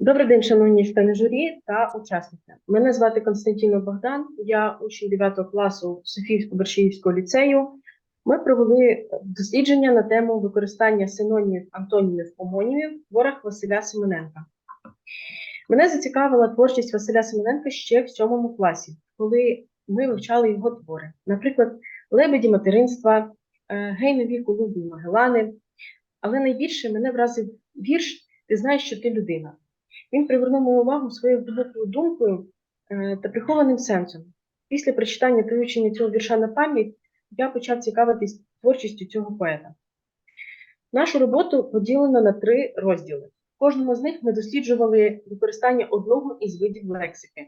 Добрий день, шановні члени журі та учасники. Мене звати Константіно Богдан, я учень 9 класу Софійсько-Бершиївського ліцею. Ми провели дослідження на тему використання синонімів, антонімів, омонімів в творах Василя Семененка. Мене зацікавила творчість Василя Семененка ще в сьомому класі, коли ми вивчали його твори. Наприклад, Лебеді материнства, е, Гей нові Колумбі Магелани. Але найбільше мене вразив вірш Ти знаєш, що ти людина. Він привернув мою увагу своєю глибокою думкою е, та прихованим сенсом. Після прочитання та вивчення цього вірша на пам'ять я почав цікавитись творчістю цього поета. Нашу роботу поділено на три розділи. В кожному з них ми досліджували використання одного із видів лексики.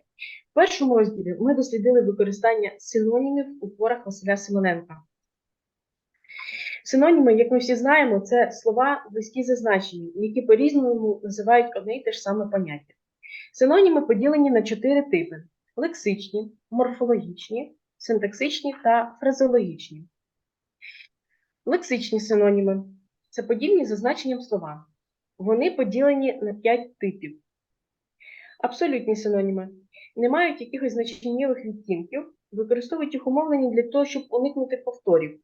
В першому розділі ми дослідили використання синонімів у творах Василя Симоненка. Синоніми, як ми всі знаємо, це слова близькі за значенням, які по-різному називають одне й те ж саме поняття. Синоніми поділені на чотири типи: лексичні, морфологічні, синтаксичні та фразеологічні. Лексичні синоніми це подібні за значенням слова. Вони поділені на п'ять типів. Абсолютні синоніми не мають якихось значеннєвих відтінків, використовують їх умовлення для того, щоб уникнути повторів.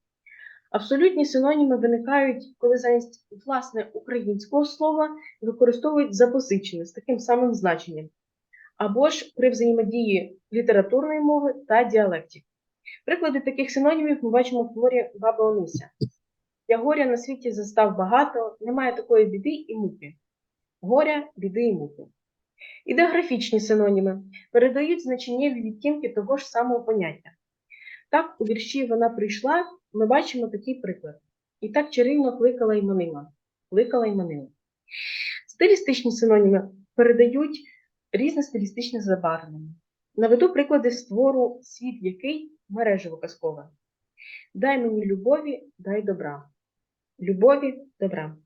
Абсолютні синоніми виникають, коли замість власне українського слова використовують запозичене з таким самим значенням, або ж при взаємодії літературної мови та діалектів. Приклади таких синонімів ми бачимо в творі Баба Онися. Я горя на світі застав багато, немає такої біди і муки. Горя, біди і муки. Ідеографічні синоніми передають значеннєві відтінки того ж самого поняття. Так, у вірші вона прийшла, ми бачимо такий приклад. І так чарівно кликала і манила. Кликала і манила. Стилістичні синоніми передають різне стилістичне забарвлення. Наведу приклади з твору Світ який мережево казкове. Дай мені любові, дай добра. Любові, добра.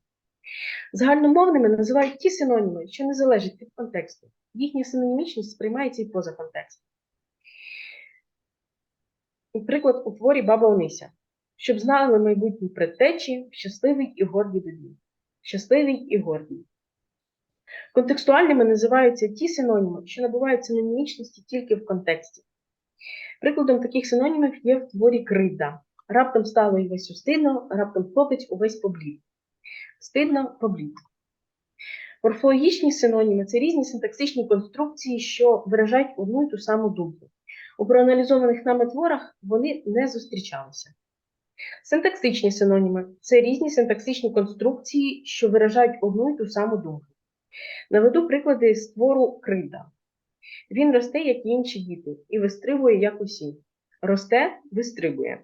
Загальномовними називають ті синоніми, що не залежать від контексту. Їхня синонімічність сприймається і поза контекстом. Приклад у творі Баба Онися. Щоб знали майбутні предтечі, щасливий і гордій добі. Щасливий і гордій. Контекстуальними називаються ті синоніми, що набувають синонімічності тільки в контексті. Прикладом таких синонімів є в творі кривда. Раптом стало і весь устидно, раптом хлопець увесь поблід. Стидно поблід. Морфологічні синоніми це різні синтаксичні конструкції, що виражають одну і ту саму думку. У проаналізованих нами творах вони не зустрічалися. Синтаксичні синоніми це різні синтаксичні конструкції, що виражають одну і ту саму думку. Наведу приклади з твору Крида. Він росте, як і інші діти, і вистрибує, як усі. Росте, вистрибує.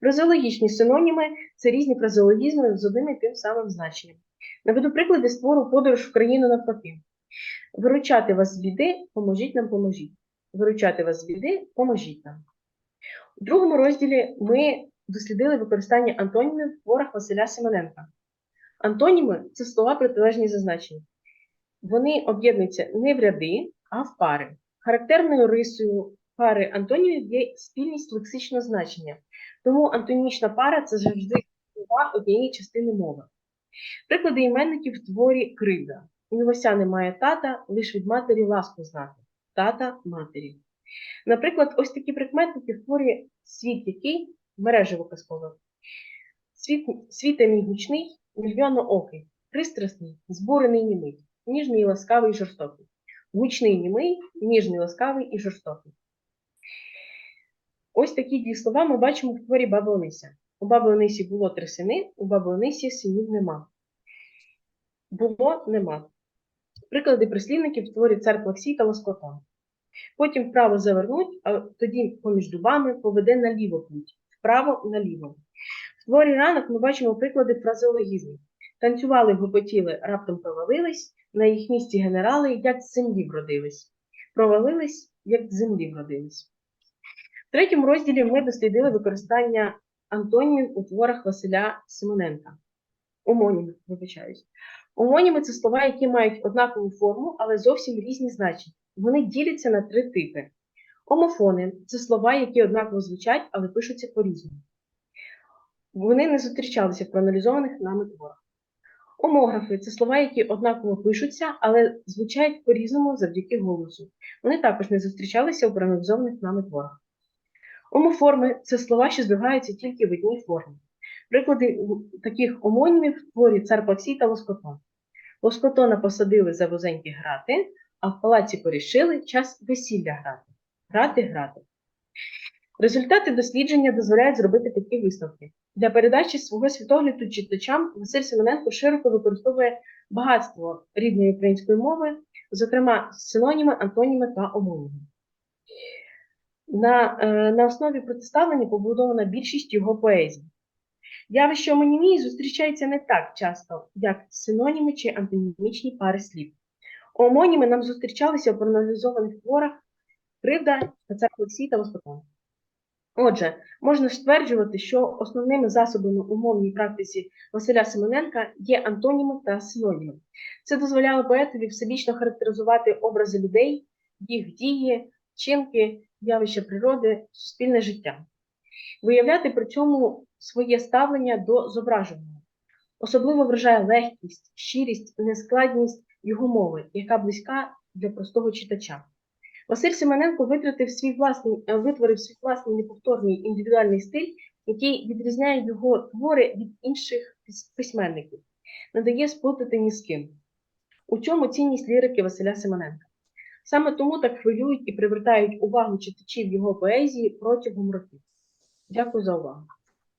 Фразеологічні синоніми це різні фразеологізми з одним і тим самим значенням. Наведу приклади з твору Подорож в країну навпаки. Виручати вас з біди, поможіть нам, поможіть. Виручати вас з біди, поможіть нам. У другому розділі ми дослідили використання антонімів в творах Василя Семененка. Антоніми це слова протилежні за значенням. Вони об'єднуються не в ряди, а в пари. Характерною рисою пари антонімів є спільність лексичного значення. Тому антонімічна пара це завжди слова однієї частини мови. Приклади іменників в творі кривда. У Мілося немає тата, лиш від матері ласку знати. Тата матері. Наприклад, ось такі прикметники в творі світ який мережево казкове. Світ, світе мій гучний, мільйонноокий, пристрасний, збурений німий, ніжний, ласкавий і жорстокий. Гучний німий, ніжний, ласкавий і жорстокий. Ось такі дві слова ми бачимо в творі Баби Онися. У Баби Онисі було три сини, у Баби Онисі синів нема. Було нема. Приклади прислівників творі цар Плаксій та Лоскотон. Потім вправо завернуть, а тоді поміж дубами поведе наліво путь, вправо наліво. В творі ранок ми бачимо приклади фразеологізмів. Танцювали, гупотіли, раптом провалились, на їх місці генерали, як з землі вродились. Провалились, як з землі вродились. В третьому розділі ми дослідили використання антонімів у творах Василя Симоненка. Омонімів, вибачаюсь. Омоніми це слова, які мають однакову форму, але зовсім різні значення. Вони діляться на три типи. Омофони це слова, які однаково звучать, але пишуться по-різному. Вони не зустрічалися в проаналізованих нами творах. Омографи це слова, які однаково пишуться, але звучать по-різному завдяки голосу. Вони також не зустрічалися у проаналізованих нами творах. Омоформи це слова, що збігаються тільки в одній формі. Приклади таких омонімів в творі цар Паксій та Лоскотон. Лоскотона посадили за вузенькі грати, а в палаці порішили час весілля грати. Грати, грати. Результати дослідження дозволяють зробити такі висновки. Для передачі свого світогляду читачам Василь Семененко широко використовує багатство рідної української мови, зокрема синоніми, антоніми та омоніми. На, е, на основі протиставлення побудована більшість його поезій. Явище омонімії зустрічається не так часто, як синоніми чи антонімічні пари слів. Омоніми нам зустрічалися у проаналізованих творах Кривда, Олексій та Лоскотон. Отже, можна стверджувати, що основними засобами у мовній практиці Василя Семененка є антоніми та синоніми. Це дозволяло поетові всебічно характеризувати образи людей, їх дії, вчинки, явища природи, суспільне життя, виявляти при цьому своє ставлення до зображеного. Особливо вражає легкість, щирість, нескладність його мови, яка близька для простого читача. Василь Семененко витратив свій власний, е, витворив свій власний неповторний індивідуальний стиль, який відрізняє його твори від інших письменників, не дає сплутати ні з ким. У чому цінність лірики Василя Семененка? Саме тому так хвилюють і привертають увагу читачів його поезії протягом років. Дякую за увагу.